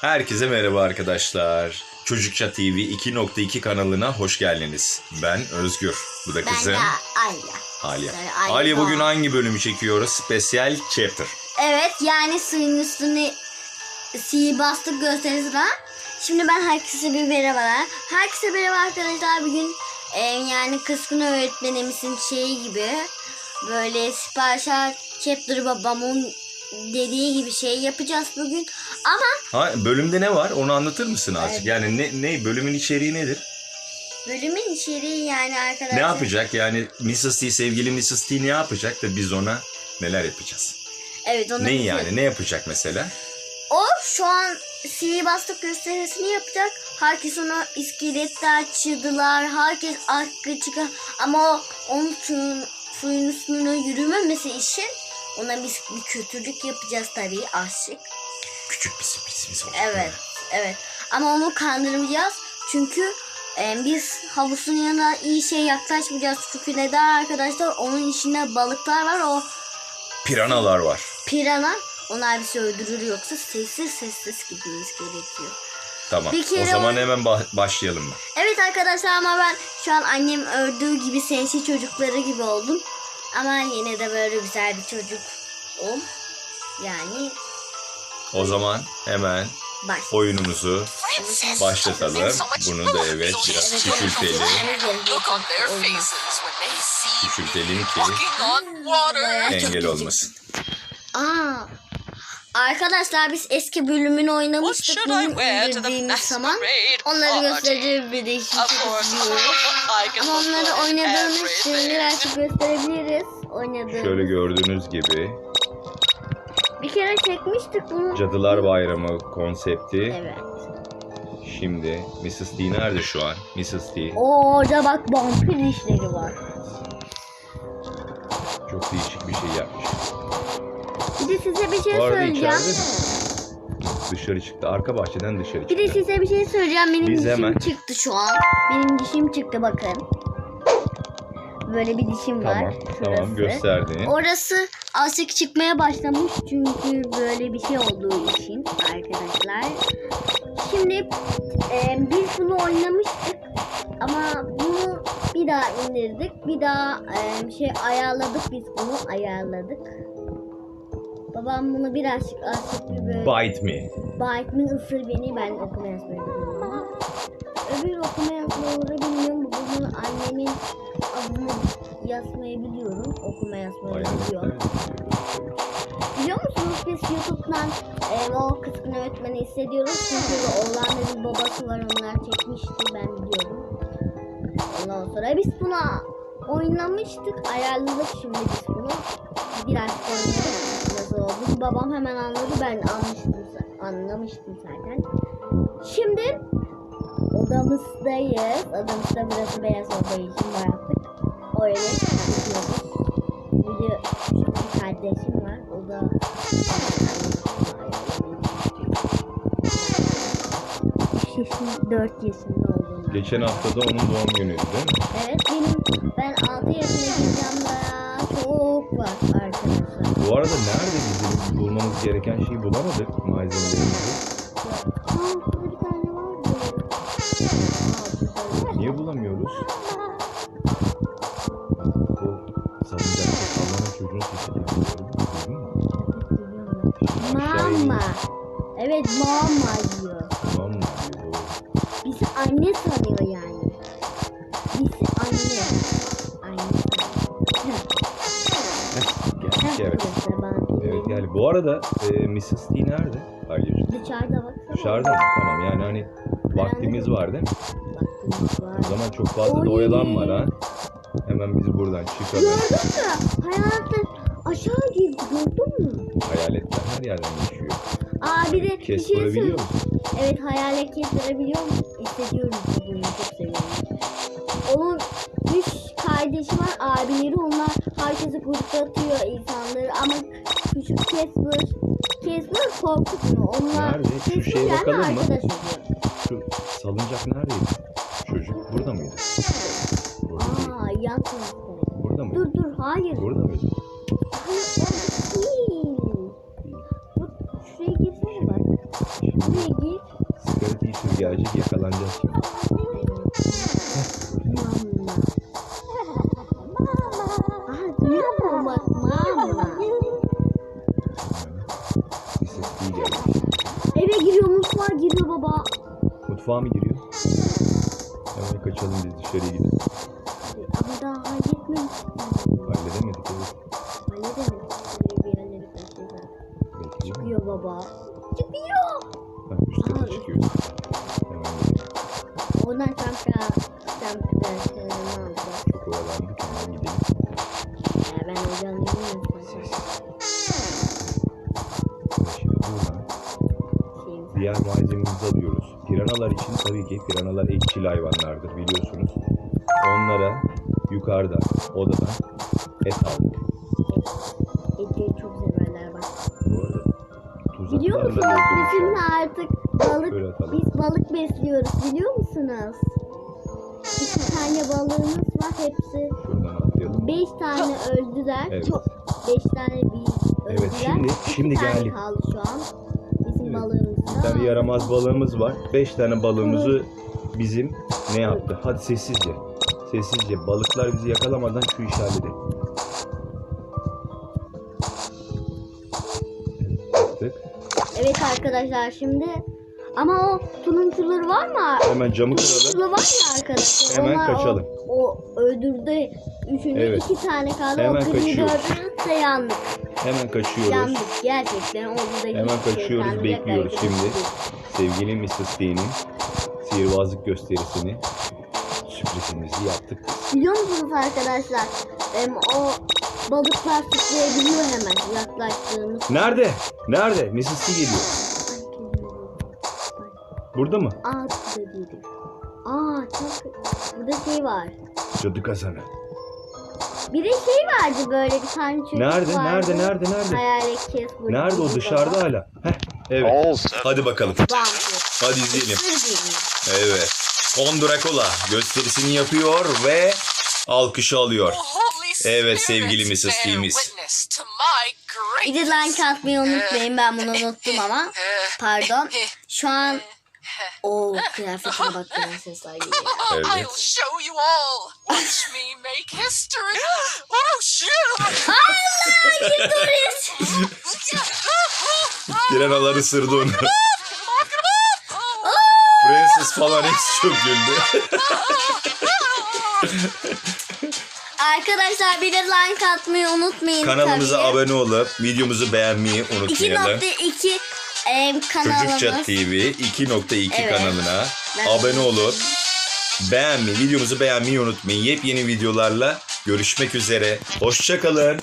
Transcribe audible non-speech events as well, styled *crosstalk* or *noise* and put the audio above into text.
Herkese merhaba arkadaşlar. Çocukça TV 2.2 kanalına hoş geldiniz. Ben Özgür. Bu da Ben kızım de Alya. Aliye Aliye bugün hangi bölümü çekiyoruz? Special Chapter. Evet yani suyun üstüne sihirbazlık gösterisi var. Şimdi ben herkese bir merhabalar. Herkese merhaba arkadaşlar. Bugün e, yani kıskın öğretmenimizin şeyi gibi böyle siparişler chapter babamın dediği gibi şey yapacağız bugün. Ama Ha, bölümde ne var? Onu anlatır mısın azıcık? Evet. Yani ne, ne bölümün içeriği nedir? bölümün içeriği yani arkadaşlar. Ne yapacak? Yani Mrs. T, sevgili Mrs. T ne yapacak da biz ona neler yapacağız? Evet onu Ne yani? Ne yapacak mesela? O şu an sihirbazlık gösterisini yapacak. Herkes ona iskeletler çığdılar. Herkes arka çıkar. Ama o onun suyun, suyun üstüne yürümemesi için ona biz bir kötülük yapacağız tabii aşık. Küçük bir sürprizimiz olacak. Evet, evet. Ama onu kandırmayacağız. Çünkü e, biz havuzun yanına iyi şey yaklaşmayacağız. Çünkü neden arkadaşlar? Onun içinde balıklar var. O Piranalar var. pirana onlar bizi öldürür yoksa sessiz sessiz gitmemiz gerekiyor. Tamam. Bir kere o zaman hemen ba- başlayalım mı? Evet arkadaşlar ama ben şu an annem ördüğü gibi sensi çocukları gibi oldum. Ama yine de böyle güzel bir çocuk ol. Yani O zaman hemen baş. oyunumuzu başlatalım. Bunu da evet biraz küçültelim. Küçültelim ki engel olmasın. Aa. Arkadaşlar biz eski bölümünü oynamıştık. Bunu indirdiğimiz zaman onları party? göstereceğiz bir de şimdi Of course, istiyoruz. *laughs* I can Ama onları oynadığımız için birazcık gösterebiliriz. Oynadığımız. Şöyle gördüğünüz gibi Bir kere çekmiştik bunu. Cadılar Bayramı konsepti. Evet. Şimdi Mrs. T nerede şu an? Mrs. T Oo, Orada bak vampir dişleri var. çok değişik bir şey yapmış. Bir de size bir şey Bu arada söyleyeceğim. içeride dışarı çıktı. Arka bahçeden dışarı Bir de çıktı. size bir şey söyleyeceğim. Benim Biz dişim hemen- çıktı şu an. Benim dişim çıktı bakın. Böyle bir dişim var. Tamam, Şurası. tamam gösterdin. Orası azıcık çıkmaya başlamış çünkü böyle bir şey olduğu için arkadaşlar. Şimdi e, biz bunu oynamıştık ama bunu bir daha indirdik. Bir daha e, şey ayarladık biz bunu ayarladık. Babam bunu birazcık azıcık bir böyle Bite me. Bite me ısır beni ben okuma yazmayı öbür okuma yazmayı bilmiyorum. Bunun annemin adını yazmayı biliyorum. Okuma yazmayı biliyorum. Biliyor musunuz biz YouTube'dan e, o kıskın öğretmeni hissediyoruz. Çünkü oğlan bir babası var onlar çekmişti ben biliyorum. Ondan sonra biz buna oynamıştık. Ayarladık şimdi biz bunu. Biraz oynadık. Oldu? Babam hemen anladı. Ben anlamıştım, anlamıştım zaten. Şimdi odamızdayız. Odamızda burası beyaz olduğu için boyattık. Öyle yapıyoruz. Bir de bir kardeşim var. O da 3 yaşında, 4 yaşında olduğunu. Geçen hafta da onun doğum günüydü değil mi? Evet benim ben 6 yaşına gireceğim daha çok var arkadaşlar. Bu arada nerede bizim bulmamız gereken şeyi bulamadık malzemelerimizi. Niye bulamıyoruz? O salıncakta sallanan çocuğun sesi? Mama. Evet mama diyor. Mı? Doğru. Bizi anne sanıyor yani. Yani bu arada e, Mrs. T nerede? Aileciğim. Dışarıda baksana. Dışarıda mı? Tamam yani hani vaktimiz var değil mi? Vaktimiz var. O zaman çok fazla da Oy. oyalanmadan hemen biz buradan çıkalım. Gördün mü? Hayaletler aşağı girdi gördün mü? Hayaletler her yerden geçiyor. Aa bir de bir şey biliyor söyle. musun? Evet hayalet kestirebiliyor musun? Hissediyorum bu oyunu çok seviyorum. Onun üç kardeşi var abileri onlar herkesi kurtarıyor insanları ama küçük Casper Casper korkutmuyor. Onlar Nerede? Şu şeye yani bakalım mı? Şu salıncak neredeydi? Çocuk burada mıydı? Burada değil. Aa yan tarafta. Burada mıydı? Dur dur hayır. Burada mıydı? Hayır orada değil. Değil. Bu şuraya girsene bak. Buraya gir. bir tür gelecek Mutfağa mı giriyor? Hemen kaçalım biz dışarıya gidelim. Ama daha halletmemiştim. Halledemedik evet. Halledemedik. Böyle bir yerleri kaçırdık. Bekleyelim. Çıkıyor baba. Çıkıyor. Ha, üst kata Aha, çıkıyoruz. Hemen gidelim. Ondan çamka çamka şeylerini alacağız. Çok oyalandık hemen gidelim. Ya ben heyecanlıyım zaten. Piranalar için tabii ki piranalar etçil hayvanlardır biliyorsunuz. Onlara yukarıda odadan et aldık. Etleri çok severler bak. Bu arada Biliyor tuzaklarla musunuz doldurmuş bizim artık balık biz balık besliyoruz biliyor musunuz? İki tane balığımız var hepsi Şuradan atlayalım. beş tane öldüler. Evet. Çok beş tane bir öldüler. Evet, şimdi- İki şimdi tane geldik. kaldı şu an. Balığımızda. Bir tane yaramaz balığımız var. Beş tane balığımızı bizim ne yaptı? Hadi sessizce. Sessizce. Balıklar bizi yakalamadan şu halledelim. Evet. Evet arkadaşlar şimdi ama o turuncuları var mı? Hemen camı kıralım. Turunculu var ya arkadaşlar. Hemen onlar kaçalım. O, o öldürdü. Üçünü Evet. iki tane kaldı. Hemen o kırmızı kaçıyoruz. öldürürse yandık. Hemen kaçıyoruz. Yandık gerçekten. O buradaki Hemen kaçıyoruz, şeytanı bekliyoruz yakaladı. şimdi. Sevgili Mrs. D'nin sihirbazlık gösterisini sürprizimizi yaptık. Biliyor musunuz arkadaşlar? Em, o balıklar sıçrayabiliyor hemen yaklaştığımız. Nerede? Nerede? Mrs. D geliyor. Burada mı? Aa burada değil. Aa çok burada şey var. Cadı kazanı. Bir de şey vardı böyle bir tane çocuk Nerede? vardı. Nerede? Nerede? Nerede? Hayalet kes burada. Nerede o dışarıda hala? Heh, evet. Hadi bakalım. Hadi izleyelim. Evet. Kon Dracula gösterisini yapıyor ve alkışı alıyor. Evet, sevgili Mrs. my Bir de greatness. like atmayı unutmayın. Ben bunu unuttum ama. Pardon. Şu an *laughs* *laughs* o kıyafetine bak prensesler gibi. *laughs* Evet. I'll show you all. Watch me make history. *gasps* Oh shit! Piranalar ısırdı onu. Francis falan hepsi çok güldü. Arkadaşlar bir de like atmayı unutmayın Kanalımıza tabii. abone olup videomuzu beğenmeyi unutmayalım. 2.2 em, kanalımız. Çocukça TV 2.2 Evet. kanalına Ben- abone olup beğenmeyi, videomuzu beğenmeyi unutmayın. Yepyeni videolarla görüşmek üzere. Hoşçakalın.